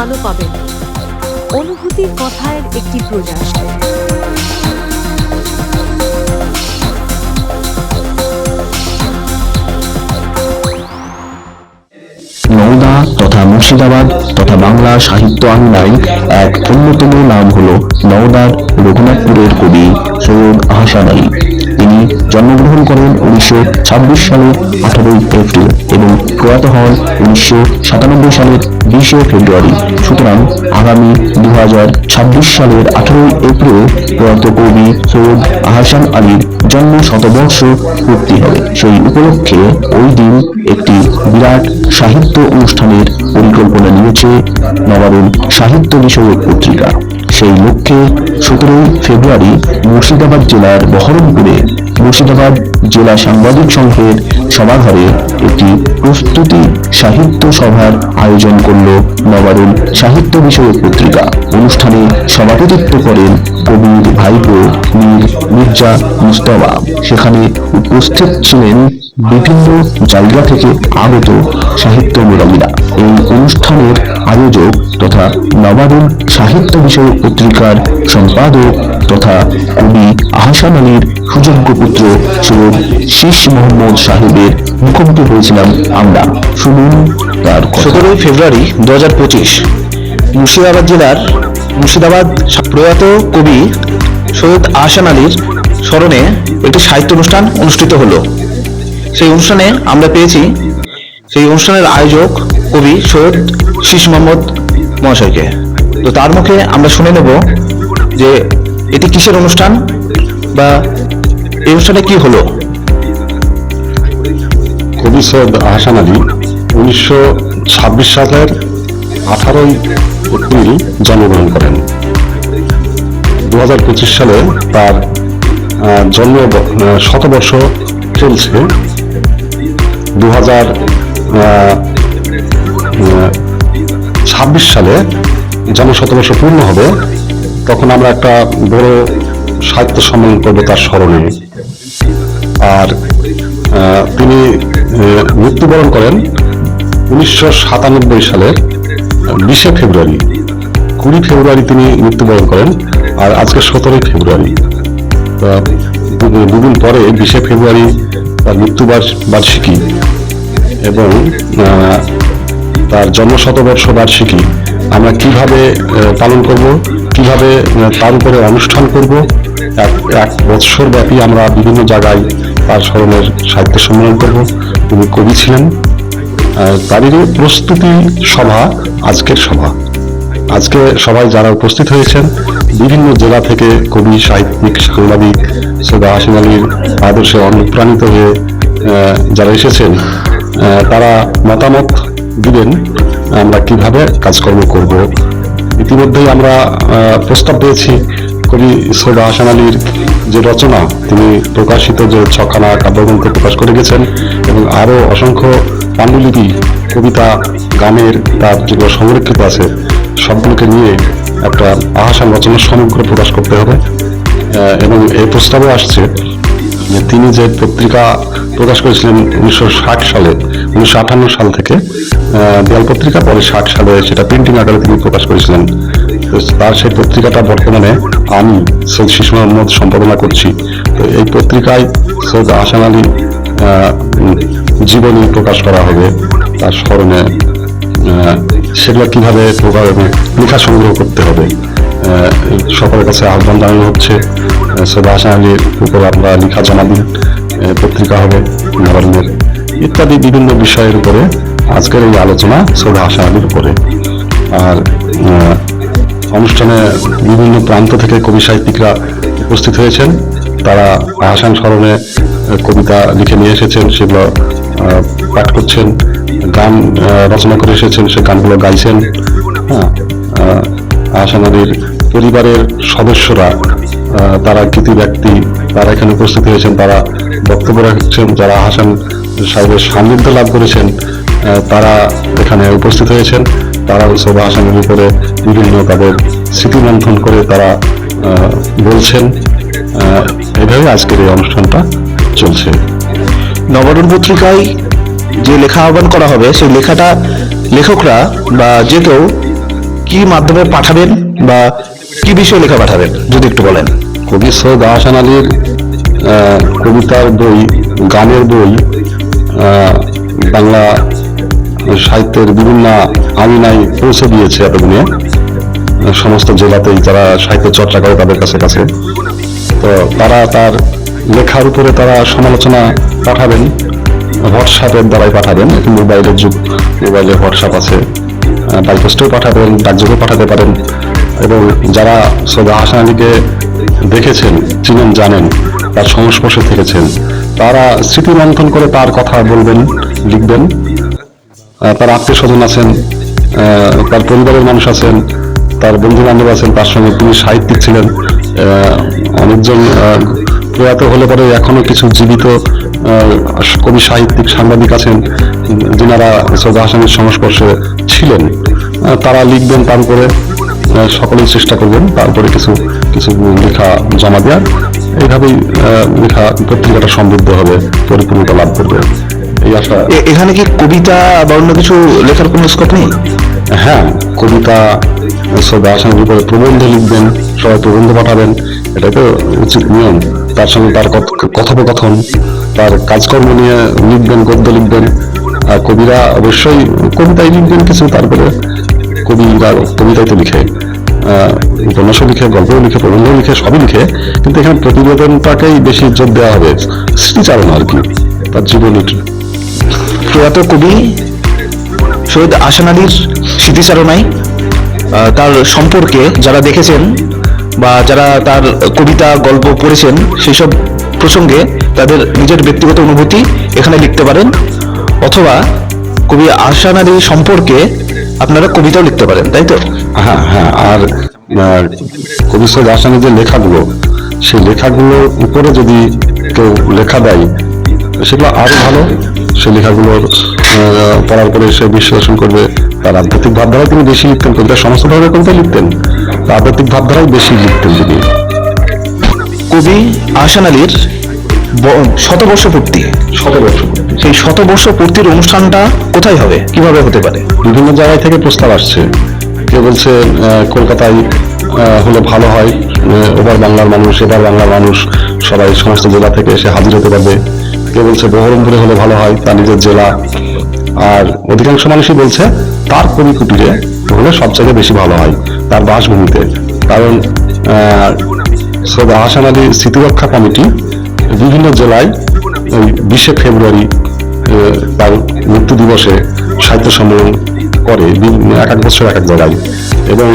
আলো পাবেন। অনুভূতির কথার একটি প্রয়াস নওদা তথা মুর্শিদাবাদ তথা বাংলা সাহিত্য আঙ্গিনায় এক অন্যতম নাম হল নওদার রঘুনাথপুরের কবি সৈয়দ আহসান আলী। তিনি জন্মগ্রহণ করেন উনিশশো সালের আঠারোই এপ্রিল এবং প্রয়াত হন উনিশশো সাতানব্বই সালের বিশে ফেব্রুয়ারি। সুতরাং আগামী দু সালের আঠারোই এপ্রিল প্রয়াত কবি সৈয়দ আহসান আলীর জন্ম শতবর্ষ পূর্তি হবে। সেই উপলক্ষে ওই দিন একটি বিরাট সাহিত্য অনুষ্ঠানের পরিকল্পনা নিয়েছে নবারুণ সাহিত্য বিষয়ক পত্রিকা। সেই লক্ষ্যে সতেরোই ফেব্রুয়ারি মুর্শিদাবাদ জেলার বহরমপুরে মুর্শিদাবাদ জেলা সাংবাদিক সংঘের সভাঘরে একটি প্রস্তুতি সাহিত্য সভার আয়োজন করল নবারুণ সাহিত্য বিষয়ক পত্রিকা। অনুষ্ঠানে সভাপতিত্ব করেন কবির ভাইপো মীর মির্জা মুস্তফা। সেখানে উপস্থিত ছিলেন বিভিন্ন জায়গা থেকে আগত সাহিত্যমূরমীরা এই অনুষ্ঠানের আয়োজক তথা নবারুণ সাহিত্য বিষয়ক পত্রিকার সম্পাদক তথা কবি আহসান আলীর সুযোগ্য পুত্র সৈয়দ শীষ মোহাম্মদ সাহেবের মুখোমুখি হয়েছিলাম আমরা। শুনুন তার সতেরোই ফেব্রুয়ারি দু হাজার পঁচিশ, মুর্শিদাবাদ জেলার মুর্শিদাবাদ প্রয়াত কবি সৈয়দ আহসান আলীর স্মরণে একটি সাহিত্য অনুষ্ঠান অনুষ্ঠিত হলো। সেই অনুষ্ঠানে আমরা পেয়েছি সেই অনুষ্ঠানের আয়োজক কবি সৈয়দ শীষ মোহাম্মদ মহাশয়কে। তো তার মুখে আমরা শুনে নেব যে এটি কিসের অনুষ্ঠান বা এই অনুষ্ঠানে কি হলো? কবি সৈয়দ আহসান আলী উনিশশো ছাব্বিশ সালের আঠারোই এপ্রিল জন্মগ্রহণ করেন। দু হাজার পঁচিশ সালে তার জন্ম শতবর্ষ চলছে। দু ছাব্বিশ সালে যখন শতবর্ষ পূর্ণ হবে, তখন আমরা একটা বড় সাহিত্য সম্মেলন করব তার স্মরণে। আর তিনি মৃত্যুবরণ করেন উনিশশো সাতানব্বই সালের বিশে ফেব্রুয়ারি। কুড়ি ফেব্রুয়ারি তিনি মৃত্যুবরণ করেন, আর আজকে সতেরোই ফেব্রুয়ারি। দুদিন পরে, বিশে ফেব্রুয়ারি তার মৃত্যু বার্ষ- বার্ষিকী এবং তার জন্ম শতবর্ষ বার্ষিকী আমরা কীভাবে পালন করব, কীভাবে তার উপরে অনুষ্ঠান করব, এক এক বৎসর ব্যাপী আমরা বিভিন্ন জায়গায় তার স্মরণের সাহিত্য সম্মেলন করব। তিনি কবি ছিলেন। তারই প্রস্তুতি সভা, আজকের সভা। আজকে সবাই যারা উপস্থিত হয়েছেন, বিভিন্ন জেলা থেকে কবি, সাহিত্যিক, সাংবাদিক সৈয়দ হাসিম আলীর আদর্শে অনুপ্রাণিত হয়ে যারা এসেছেন তারা মতামত দিবেন, আমরা কীভাবে কাজকর্ম করব। ইতিমধ্যেই আমরা প্রস্তাব পেয়েছি কবি সৈয়দ হাসান আলীর যে রচনা, তিনি প্রকাশিত যে ছখানা কাব্যগ্রন্থ প্রকাশ করে গেছেন এবং আরও অসংখ্য পাণ্ডুলিপি, কবিতা, গানের তার যেগুলো সংরক্ষিত আছে, সবগুলোকে নিয়ে একটা আহাসান রচনা সমগ্র প্রকাশ করতে হবে। এবং এই প্রস্তাবও আসছে যে তিনি যে পত্রিকা প্রকাশ করেছিলেন উনিশশো ষাট সালে, উনিশশো আটান্ন সাল থেকে দেয়াল পত্রিকা, পরে ষাট সালে সেটা প্রিন্টিং আকারে তিনি প্রকাশ করেছিলেন। তার সেই পত্রিকাটা বর্তমানে আমি, সৈয়দ শিশু মোহাম্মদ, সম্পাদনা করছি। তো এই পত্রিকায় সৈয়দ আহসান আলী জীবনী প্রকাশ করা হবে। তার স্মরণে সেগুলো কীভাবে লেখা সংগ্রহ করতে হবে? সকলের কাছে আহ্বান জানানো হচ্ছে। সৈয়দ হাসান আলীর উপর আপনারা লেখা জমা দিন পত্রিকা হবে নবান্নের ইত্যাদি বিভিন্ন বিষয়ের উপরে আজকের এই আলোচনা হাসান আলীর উপরে। আর অনুষ্ঠানে বিভিন্ন প্রান্ত থেকে কবি সাহিত্যিকরা উপস্থিত হয়েছেন। তারা আহসান স্মরণে কবিতা লিখে নিয়ে এসেছেন সেগুলো পাঠ করছেন গান রচনা করে এসেছেন সে গানগুলো গাইছেন। হ্যাঁ আহ, আহসান আলীর পরিবারের সদস্যরা তারা কৃতি ব্যক্তি, তারা এখানে উপস্থিত হয়েছেন, তারা বক্তব্য রাখছেন, যারা হাসান সাহেবের সান্নিধ্য লাভ করেছেন তারা এখানে উপস্থিত হয়েছেন। তারা সোভা আসামের উপরে বিভিন্ন তাদের স্মৃতিমন্থন করে তারা বলছেন। এভাবে আজকের এই অনুষ্ঠানটা চলছে। নবরণ পত্রিকায় যে লেখা আহ্বান করা হবে, সেই লেখাটা লেখকরা বা যে কেউ কি মাধ্যমে পাঠাবেন বা কি বিষয়ে লেখা পাঠাবেন? যদি একটু বলেন। কবি সৈয়দ আহসান আলীর কবিতার বই, গানের বই বাংলা সাহিত্যের বিভিন্ন আমিনাই পৌঁছে দিয়েছে এতদিনে। সমস্ত জেলাতেই যারা সাহিত্য চর্চা করে তাদের কাছে কাছে। তো তারা তার লেখার উপরে তারা সমালোচনা পাঠাবেন, হোয়াটসঅ্যাপের দ্বারাই পাঠাবেন। মোবাইলের যুগ, মোবাইলে হোয়াটসঅ্যাপ আছে। বাই পোস্টেও পাঠাবেন ডাকযোগেও পাঠাতে পারেন। এবং যারা সৈয়দ হাসান আলীকে দেখেছেন, চিনেন, জানেন, তার সংস্পর্শে থেকেছেন, তারা স্মৃতি মন্থন করে তার কথা বলবেন, লিখবেন। তার আত্মীয় স্বজন আছেন তার পরিবারের মানুষ আছেন, তার বন্ধু বান্ধব আছেন, তার সঙ্গে তিনি সাহিত্যিক ছিলেন। অনেকজন প্রয়াত হলে পরে এখনও কিছু জীবিত কবি সাহিত্যিক সাংবাদিক আছেন যিনারা সৈয়দ হাসানের সংস্পর্শে ছিলেন তারা লিখবেন তার উপরে সকলেই চেষ্টা করবেন তারপরে কিছু কিছু লেখা জমা দেওয়ার। এইভাবেই লেখা পত্রিকাটা সমৃদ্ধ হবে পরিপূর্ণতা লাভ করবে এই আশা। এখানে কি কবিতা বা অন্য কিছু লেখার কোনো স্কোপ নেই? হ্যাঁ কবিতা সব হাসানের উপরে প্রবন্ধ লিখবেন সবাই প্রবন্ধ পাঠাবেন এটা তো উচিত নিয়ম। তার সঙ্গে তার কথ- কথোপকথন তার কাজকর্ম নিয়ে লিখবেন, গদ্য লিখবেন। কবিরা অবশ্যই কবিতায় লিখবেন কিছু, তারপরে কবিরা কবিতায় তো লিখে উপন্যাসও লিখে, গল্পও লিখে, প্রবন্ধও লিখে, সবই লিখে। কিন্তু এখানে প্রতিবেদনটাকেই বেশি জোর দেওয়া হবে, স্মৃতিচারণা আর কি, তার জীবনী প্রয়াত কবি সৈয়দ আসান আলীর স্মৃতিচারণায় তার সম্পর্কে যারা দেখেছেন বা যারা তার কবিতা, গল্প পড়েছেন সেই সব প্রসঙ্গে তাদের নিজের ব্যক্তিগত অনুভূতি এখানে লিখতে পারেন অথবা কবি আসান আলী সম্পর্কে আপনারা কবিতাও লিখতে পারেন তাই তো? হ্যাঁ হ্যাঁ আর কবি সৈয়দ আসানের যে লেখাগুলো সেই লেখাগুলোর উপরে যদি কেউ লেখা দেয় সেগুলো আরও ভালো। সেই লেখাগুলোর পড়ার পরে সে বিশ্লেষণ করবে তার আধ্যাত্মিক ভাবধারা তিনি বেশি লিখতেন কবিতা সমস্ত ধরনের কবিতা লিখতেন তার আধ্যাত্মিক ভাবধারাই বেশি লিখতেন তিনি। কবি আহসান আলীর শতবর্ষ পূর্তি শতবর্ষ সেই শতবর্ষ পূর্তির অনুষ্ঠানটা কোথায় হবে? কীভাবে হতে পারে? বিভিন্ন জায়গায় থেকে প্রস্তাব আসছে। কেউ বলছে কলকাতায় হলে ভালো হয়। ওবার বাংলার মানুষ এবার বাংলার মানুষ সবাই সমস্ত জেলা থেকে এসে হাজির হতে পারবে। কেউ বলছে বহরমপুরে হলে ভালো হয় তার নিজের জেলা। আর অধিকাংশ মানুষই বলছে তার কবি কুটিরে হলে সব জায়গায় বেশি ভালো হয় তার বাসভূমিতে। কারণ আহসান আলী স্মৃতিরক্ষা কমিটি বিভিন্ন জেলায় ওই বিশে ফেব্রুয়ারি তার মৃত্যু দিবসে সাহিত্য সম্মেলন করে এক এক বছর এক এক জায়গায়। এবং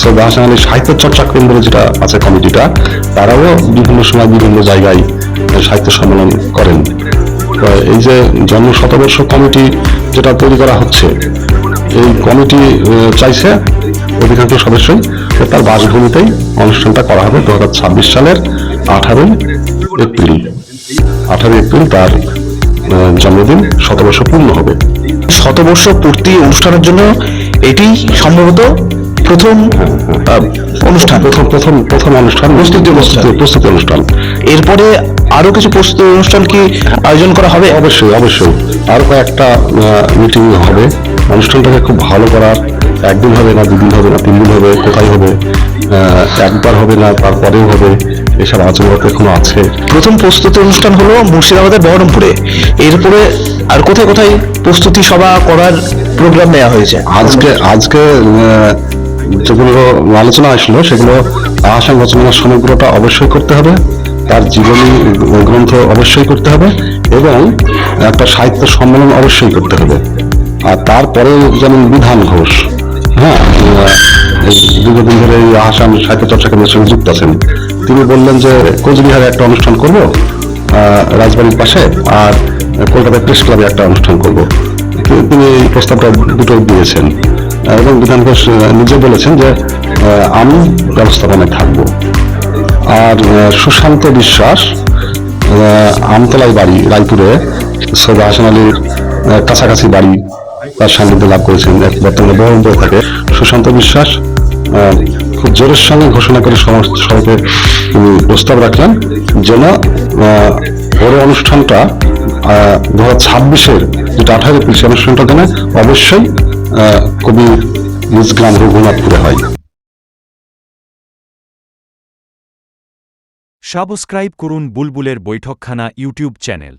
সৈয়দ হাসান আলী সাহিত্য চর্চা কেন্দ্র যেটা আছে কমিটিটা, তারাও বিভিন্ন সময় বিভিন্ন জায়গায় সাহিত্য সম্মেলন করেন। এই যে জন্ম শতবর্ষ কমিটি যেটা তৈরি করা হচ্ছে, এই কমিটি চাইছে অধিকাংশ সদস্যই তার বাসভূমিতেই অনুষ্ঠানটা করা হবে দু হাজার ছাব্বিশ সালের আঠারোই এপ্রিল আঠারো এপ্রিল তার জন্মদিন শতবর্ষ পূর্ণ হবে। শতবর্ষ পূর্তি অনুষ্ঠানের জন্য এটি সম্ভবত প্রথম অনুষ্ঠান। প্রথম প্রথম প্রথম অনুষ্ঠান। প্রস্তুতি অনুষ্ঠান। প্রস্তুতি অনুষ্ঠান। এরপরে আরও কিছু প্রস্তুতি অনুষ্ঠান কি আয়োজন করা হবে? অবশ্যই অবশ্যই। আর কয়েকটা মিটিং হবে। অনুষ্ঠানটাকে খুব ভালো করার একদিন হবে না দুদিন হবে না তিন দিন হবে কোথায় হবে একবার হবে না তারপরেও হবে। এসব আলোচনা এখনও আছে। প্রথম প্রস্তুতি অনুষ্ঠান হলো মুর্শিদাবাদের বহরমপুরে। এরপরে আর কোথায় কোথায় প্রস্তুতি সভা করার প্রোগ্রাম নেওয়া হয়েছে? আজকে আজকে যেগুলো আলোচনা আসলো, সেগুলো আহসান রচনার সমগ্রটা অবশ্যই করতে হবে। তার জীবনী গ্রন্থ অবশ্যই করতে হবে এবং একটা সাহিত্য সম্মেলন অবশ্যই করতে হবে। আর তারপরে যেমন বিধান ঘোষ হ্যাঁ দীর্ঘদিন ধরে এই আহসান সাহিত্য চর্চা কেন্দ্রের সঙ্গে যুক্ত আছেন তিনি বললেন যে, কোচবিহারে একটা অনুষ্ঠান করব রাজবাড়ির পাশে, আর কলকাতা প্রেস ক্লাবে একটা অনুষ্ঠান করব। তিনি- এই প্রস্তাবটা দুটো দিয়েছেন। এবং বিধান ঘোষ নিজে বলেছেন যে আমি ব্যবস্থাপনায় থাকব। আর সুশান্ত বিশ্বাস আমতলায় বাড়ি, রায়পুরে, সৈয়দ হাসান আলীর কাছাকাছি বাড়ি, তার সান্নিধ্য লাভ করেছেন। বর্তমানে বহরমপুরে থাকে। সুশান্ত বিশ্বাস খুব জোরের সঙ্গে ঘোষণা করে সমস্ত সবাইকে প্রস্তাব রাখলেন যেন বড় অনুষ্ঠানটা দু হাজার ছাব্বিশের যেটা আঠারো এপ্রিল সেই অনুষ্ঠানটা যেন অবশ্যই কবি নিজ গ্রাম রঘুনাথপুরে হয়। সাবস্ক্রাইব করুন বুলবুলের বৈঠকখানা ইউটিউব চ্যানেল।